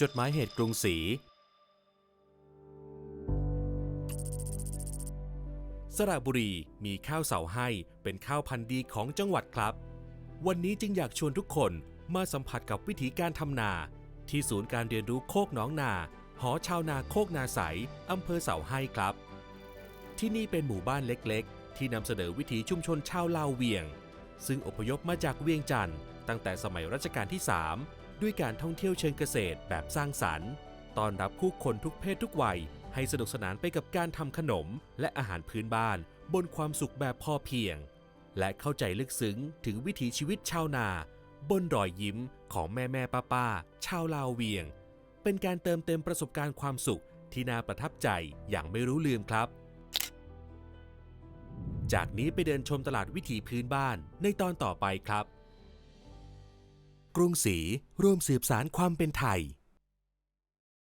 จดหมายเหตุกรุงศรี สระบุรีมีข้าวเสาให้เป็นข้าวพันธุ์ดีของจังหวัดครับ วันนี้จึงอยากชวนทุกคนมาสัมผัสกับวิธีการทำนา ที่ศูนย์การเรียนรู้โคกหนองนา หอชาวนาโคกนาใสอำเภอเสาให้ครับ ที่นี่เป็นหมู่บ้านเล็กๆ ที่นำเสนอวิถีชุมชนชาวลาวเวียง ซึ่งอพยพมาจากเวียงจันทร์ตั้งแต่สมัยรัชกาลที่ 3 ด้วยการท่องเที่ยวเชิงเกษตรแบบสร้างสรรค์ต้อนรับผู้คนทุกเพศทุกวัย ให้สนุกสนานไปกับการทำขนม และอาหารพื้นบ้านบนความสุขแบบพอเพียง และเข้าใจลึกซึ้งถึงวิถีชีวิตชาวนา บนรอยยิ้มของแม่แม่ป้าป้าชาวลาวเวียง เป็นการเติมเต็มประสบการณ์ความสุขที่น่าประทับใจอย่างไม่รู้ลืมครับ จากนี้ไปเดินชมตลาดวิถีพื้นบ้านในตอนต่อไปครับ กรุงศรีร่วมสืบสารความเป็นไทย